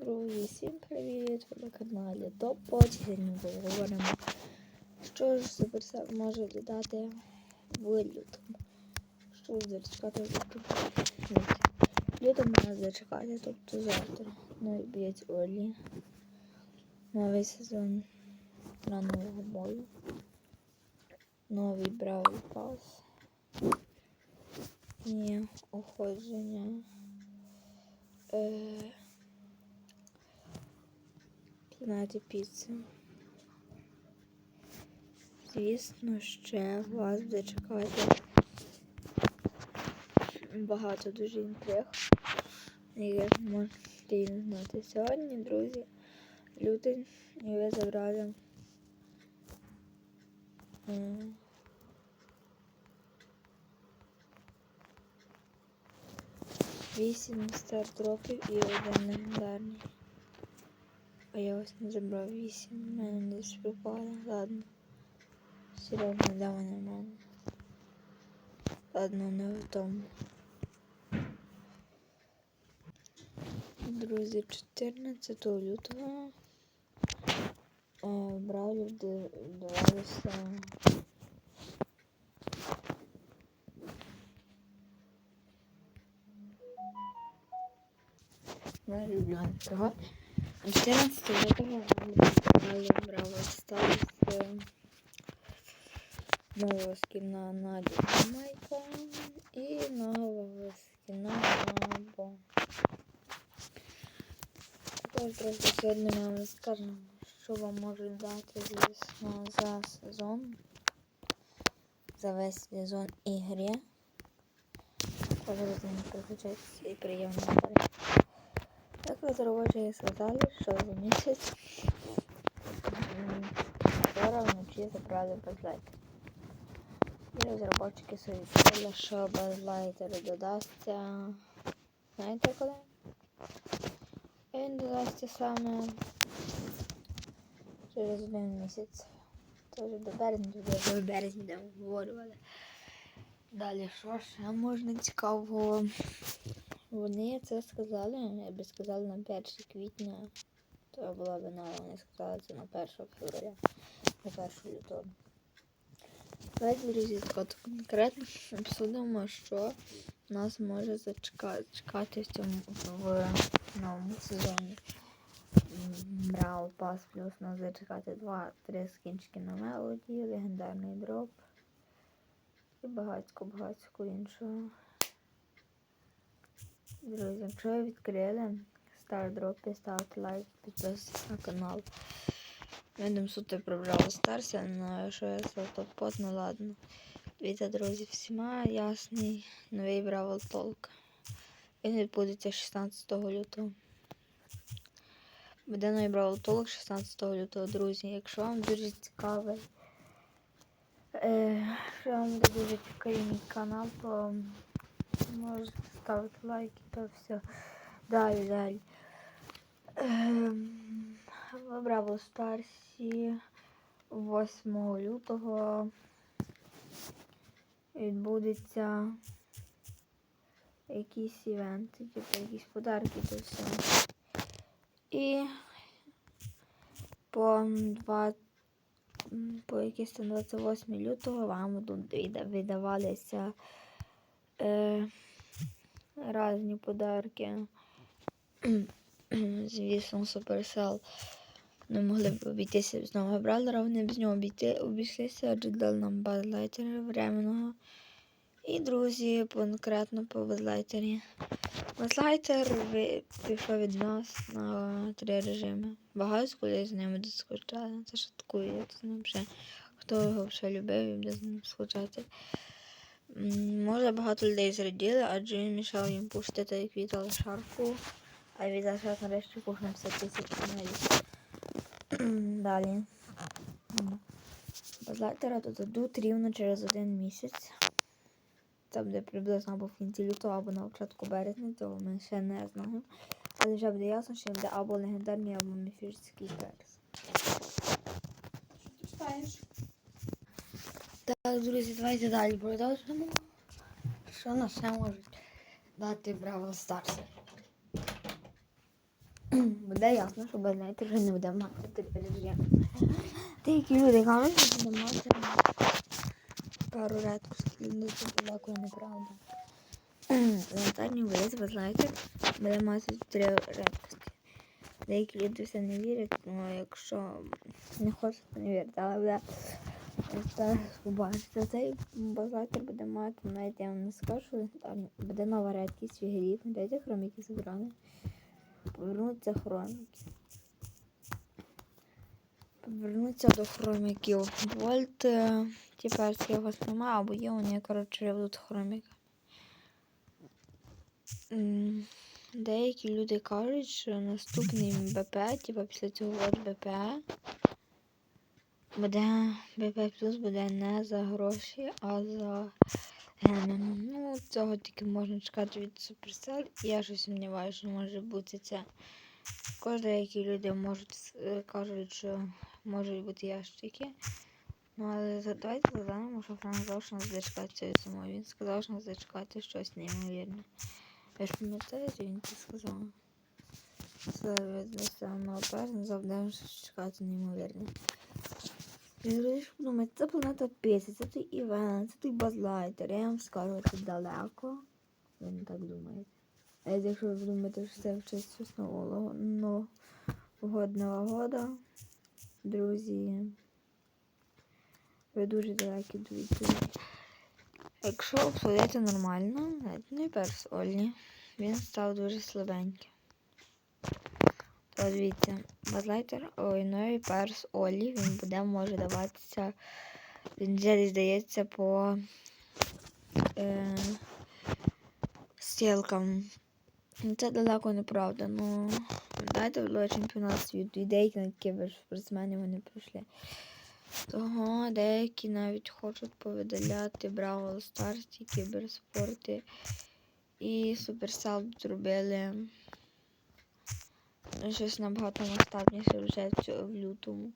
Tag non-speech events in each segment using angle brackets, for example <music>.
Друзі, всім привіт! Ви на каналі Топ Сьогодні поговоримо, що ж Суперсел може додати в лютому. Що ж зачекати? В лютому нас зачекати, тобто завтра. Новий б'єць Олі. Новий сезон раннього бою. Новий Бравл Пас. І оходження. Е, Планети піци. Звісно, ще вас буде чекати багато дуже інтриг, яких можете знати. Сьогодні, друзі, лютий, і ви забрали вісім стартропів і один легендарний. А я вас не забрав 8. У мене не спропала. Ладно. Серйозно, давай нормально. Ладно, не в тому. Друзі, 14 лютого в Бравлі вдавалося Найулюблений. 11 лютого вам відправили Браво Старс е, нового скина на Динамайка і нового скина на Бо. Тепер просто сьогодні ми вам розкажемо, що вам можуть дати, звісно, за сезон, за весь сезон ігри. Пожалуйста, не переключайтесь і приємно розробники сказали, що за місяць вчора вночі забрали безлайтер. І розробники собі сказали, що безлайтер додасться. Знаєте коли? Він додасться саме через один місяць. Тож до березня, тоді я вже в березні де обговорювали. Далі що ще можна цікавого? Вони це сказали, якби сказали на 1 квітня, то була б нова. Вони сказали це на 1 февраля, на 1 лютого. Давайте, друзі, так конкретно обсудимо, що нас може зачекати чекати в цьому в новому сезоні. Брау Пас плюс нас зачекати 2-3 скінчики на мелоді, легендарний дроп і багатько-багатько іншого. Друзі, якщо ви відкрили Star Drop, ставте лайк, підписуйтесь на канал. Ми йдемо суто про Бравл Старс, знаю, що я за топ-пот, ну ладно. Дивіться, друзі, всіма ясний новий Бравл Толк. Він відбудеться 16 лютого. Буде новий Бравл Толк 16 лютого, друзі. Якщо вам дуже цікавий, е, якщо вам буде дуже цікавий мій канал, то можете ставити лайки, то все. Далі, далі. Ем, в Бравл Старсі 8 лютого відбудеться якісь івенти, типу якісь подарки, то все. І по 2 по там 28 лютого вам тут видавалися е, різні подарки. <clears throat> Звісно, Supercell не могли б обійтися без нового браузера, вони без нього обійти, обійшлися, адже дали нам базлайтера временного. І, друзі, конкретно по базлайтері. Базлайтер пішов від нас на три режими. Багато коли з ними доскочали. Це я з ним ще. Хто його вже любив і буде з ним скучати. Може багато людей зраділи, адже він мішав їм пустити як Вітал Шарку. А Вітал Шарк нарешті пушнув 50 тисяч каналів. Далі. Базлайтера тут рівно через один місяць. Це буде приблизно або в кінці лютого, або на початку березня, цього ми ще не знаємо. Але вже буде ясно, що буде або легендарний, або міфічний перс. Що ти читаєш? Так, друзі, давайте далі продовжимо. Що нас ще можуть дати Бравл Старс? <clears throat> Буде ясно, що без ти вже не буде мати тепер вже. Деякі люди кажуть, що буде мати пару редкостей, ну це далеко неправда. <clears throat> Останній виїзд, ви знаєте, буде мати три редкості. Деякі люди все не вірять, ну якщо не хочуть, то не вірять, але буде зараз побачите. Цей базатор буде мати, навіть я вам не скажу, там буде нова редкість в грі, дайте хроміки забрали. Повернуться хроміки. Повернуться до хроміків. Вольт, е, тепер його немає, або є неї, коротше, будуть хроміки. Деякі люди кажуть, що наступний БП, типа після цього от БП, буде БП плюс буде не за гроші, а за гени. Ну, цього тільки можна чекати від Supercell. Я ж сумніваюся, що може бути це. Також деякі люди можуть е, кажуть, що можуть бути ящики. Ну, але давайте задаємо, що Франк сказав, зачекати цієї зимою. Він сказав, що нас зачекати щось неймовірне. Ви ж пам'ятаєте, він це сказав. Це від самого першого завдаємо щось чекати неймовірне. Ви ж подумаєте, це планета Пісі, це той Іван, це той Базлайтер. Я вам скажу, це далеко. Ви не так думаєте. А якщо ви думаєте, що це в честь нового новогодного года, друзі, ви дуже далекі до відповіді. Якщо обсудити нормально, навіть не перс Олі, він став дуже слабенький. Дивіться, базлайтер, ой, новий перс Олі, він буде може даватися. Він десь здається по е, стілкам. Ну, Це далеко неправда. Ну, дайте було чемпіонат світу. І деякі на кіберспортсмени вони пройшли. Того деякі навіть хочуть повидаляти Бравл Stars і кіберспорти. І Supercell зробили щось набагато масштабніше вже в лютому.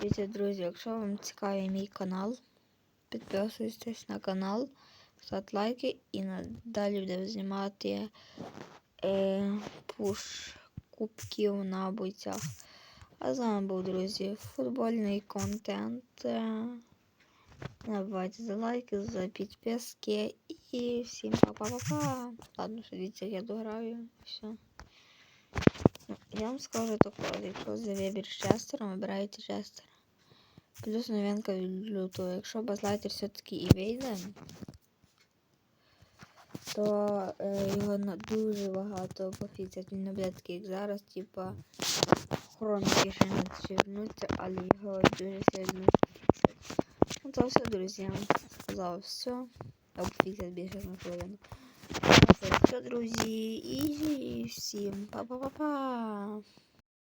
Дивіться, друзі, якщо вам цікавий мій канал, підписуйтесь на канал, ставте лайки і надалі будемо знімати е, пуш кубків на бойцях. А з вами був, друзі, футбольний контент. Не за лайки, за підписки і всім па-па-па-па. Ладно, що дивіться, я дограю. Все. Я вам скажу якщо за вибір з Честером, вибирайте Честера. Плюс новинка від лютого. Якщо базлайтер все-таки і вийде, то е, його на дуже багато пофіксять. Він не буде такий, як зараз, типа хроники ще не дочернуться, але його дуже сильно пофіксять. Ну то все, друзі, я вам сказав все. Або пофіксять більше на хвилину. Все, друзі, і всім па-па-па-па.